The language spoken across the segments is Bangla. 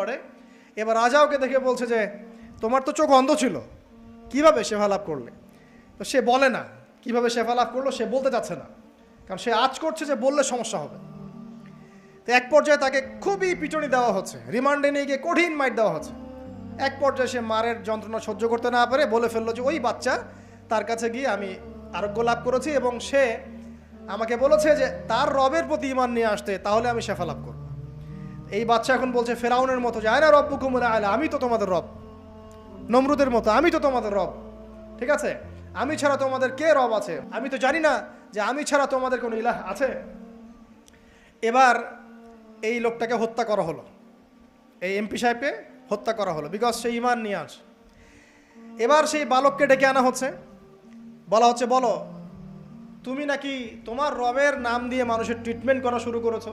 বাড়ে। এবার রাজা ওকে দেখে বলছে যে, তোমার তো চোখ অন্ধ ছিল, কীভাবে শেফা লাভ করলে? তো সে বলে না, কীভাবে শেফা লাভ করল সে বলতে চাচ্ছে না, কারণ সে আজ করছে যে বললে সমস্যা হবে। তো এক পর্যায়ে তাকে খুবই পিটনি দেওয়া হচ্ছে, রিমান্ডে নিয়ে গিয়ে কঠিন মাইট দেওয়া হচ্ছে। এক পর্যায়ে সে মারের যন্ত্রণা সহ্য করতে না পারে, বলে ফেলল যে, ওই বাচ্চা তার কাছে গিয়ে আমি আরোগ্য লাভ করেছি এবং সে আমাকে বলেছে যে, তার রবের প্রতি ইমান নিয়ে আসতে, তাহলে আমি সেফা লাভ করব। এই বাচ্চা এখন বলছে, ফেরাউনের মতো যায় না রব্বু কুমুরা আয়লা, আমি তো তোমাদের রব। নমরুদের মতো, আমি তো তোমাদের রব। ঠিক আছে? আমি ছাড়া তোমাদের কে রব আছে? আমি তো জানি না যে, আমি ছাড়া তোমাদের কোনো ইলাহ আছে? এবার এই লোকটাকে হত্যা করা হলো। এই এমপি সাহেবকে হত্যা করা হলো বিকজ সে ইমান নিয়ে আস। এবার সেই বালককে ডেকে আনা হচ্ছে। বলা হচ্ছে, বলো, তুমি নাকি তোমার রবের নাম দিয়ে মানুষের ট্রিটমেন্ট করা শুরু করেছ?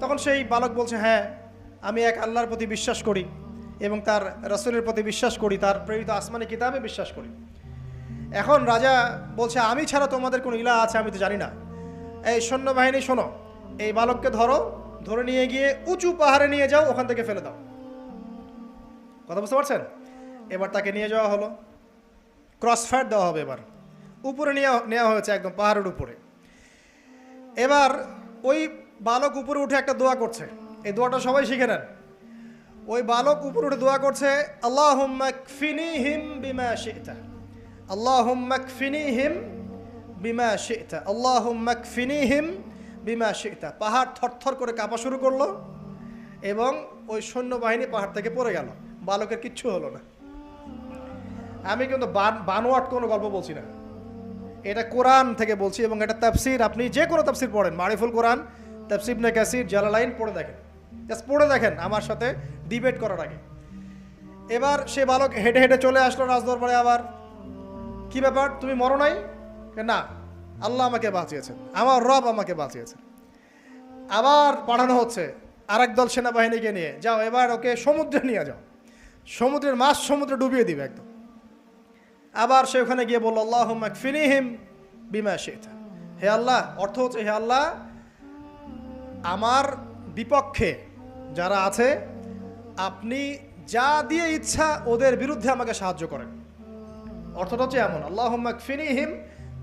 তখন সেই বালক বলছে হ্যাঁ আমি এক আল্লাহর প্রতি বিশ্বাস করি এবং তার রসুলের প্রতি বিশ্বাস করি, তার প্রেরিত আসমানি কিতাবে বিশ্বাস করি। এখন রাজা বলছে, আমি ছাড়া তোমাদের কোনো ইলা আছে, আমি তো জানি না। এই সৈন্যবাহিনী, শোনো, এই বালককে ধরো, ধরে নিয়ে গিয়ে উঁচু পাহাড়ে নিয়ে যাও, ওখান থেকে ফেলে দাও। কথা বুঝতে পারছেন? এবার তাকে নিয়ে যাওয়া হলো। ক্রস ফায়ার দেওয়া হবে এবার। উপরে নিয়ে নেওয়া হয়েছে একদম পাহাড়ের উপরে। এবার ওই বালক উপরে উঠে একটা দোয়া করছে। এই দোয়াটা সবাই শিখে নেন। ওই বালক উপরে উঠে দোয়া করছে আল্লাহ ফিনি হিম বিমা শিতা। আল্লাহ ফিনি হিম বিমা শিতা। আল্লাহ ফিনি হিম বিমা শিতা। পাহাড় থরথর করে কাঁপা শুরু করল এবং ওই সৈন্যবাহিনী পাহাড় থেকে পড়ে গেল। বালকের কিচ্ছু হলো না। আমি কিন্তু বান- বানোয়াট কোনো গল্প বলছি না। এটা কোরআন থেকে বলছি এবং এটা তাফসির। আপনি যে কোনো তাফসির পড়েন, মারিফুল কোরআন তাফসির নে কাসির জালালাইন পড়ে দেখেন। জাস্ট পড়ে দেখেন আমার সাথে ডিবেট করার আগে। এবার সে বালক হেঁটে হেঁটে চলে আসলো রাজদরবারে আবার। কি ব্যাপার? তুমি মরো নাই? না, আল্লাহ আমাকে বাঁচিয়েছেন। আমার রব আমাকে বাঁচিয়েছেন। আবার পাঠানো হচ্ছে আর দল সেনাবাহিনীকে নিয়ে। যাও, এবার ওকে সমুদ্রে নিয়ে যাও। সমুদ্রের মাছ সমুদ্রে ডুবিয়ে দিবে একদম। আবার সে ওখানে গিয়ে বলল আল্লাহ ফিনিহিম বিমা শেথা হে আল্লাহ, অর্থ হচ্ছে, হে আল্লাহ আমার বিপক্ষে যারা আছে, আপনি যা দিয়ে ইচ্ছা ওদের বিরুদ্ধে আমাকে সাহায্য করেন। অর্থটা হচ্ছে এমন আল্লাহ ফিনিহিম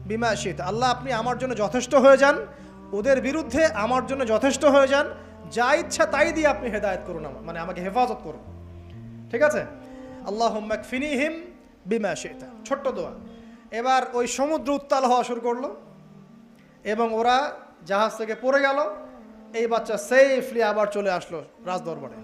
বিমা শীত। আল্লাহ, আপনি আমার জন্য যথেষ্ট হয়ে যান, ওদের বিরুদ্ধে আমার জন্য যথেষ্ট হয়ে যান, যা ইচ্ছা তাই দিয়ে আপনি হেদায়ত করুন আমার মানে আমাকে হেফাজত করুন। ঠিক আছে? আল্লাহ ফিনিহিম বিমা শীতা। ছোট্ট দোয়া। এবার ওই সমুদ্র উত্তাল হওয়া শুরু করল, এবং ওরা জাহাজ থেকে পড়ে গেল এই বাচ্চা সেফলি আবার চলে আসলো রাজদরবারে।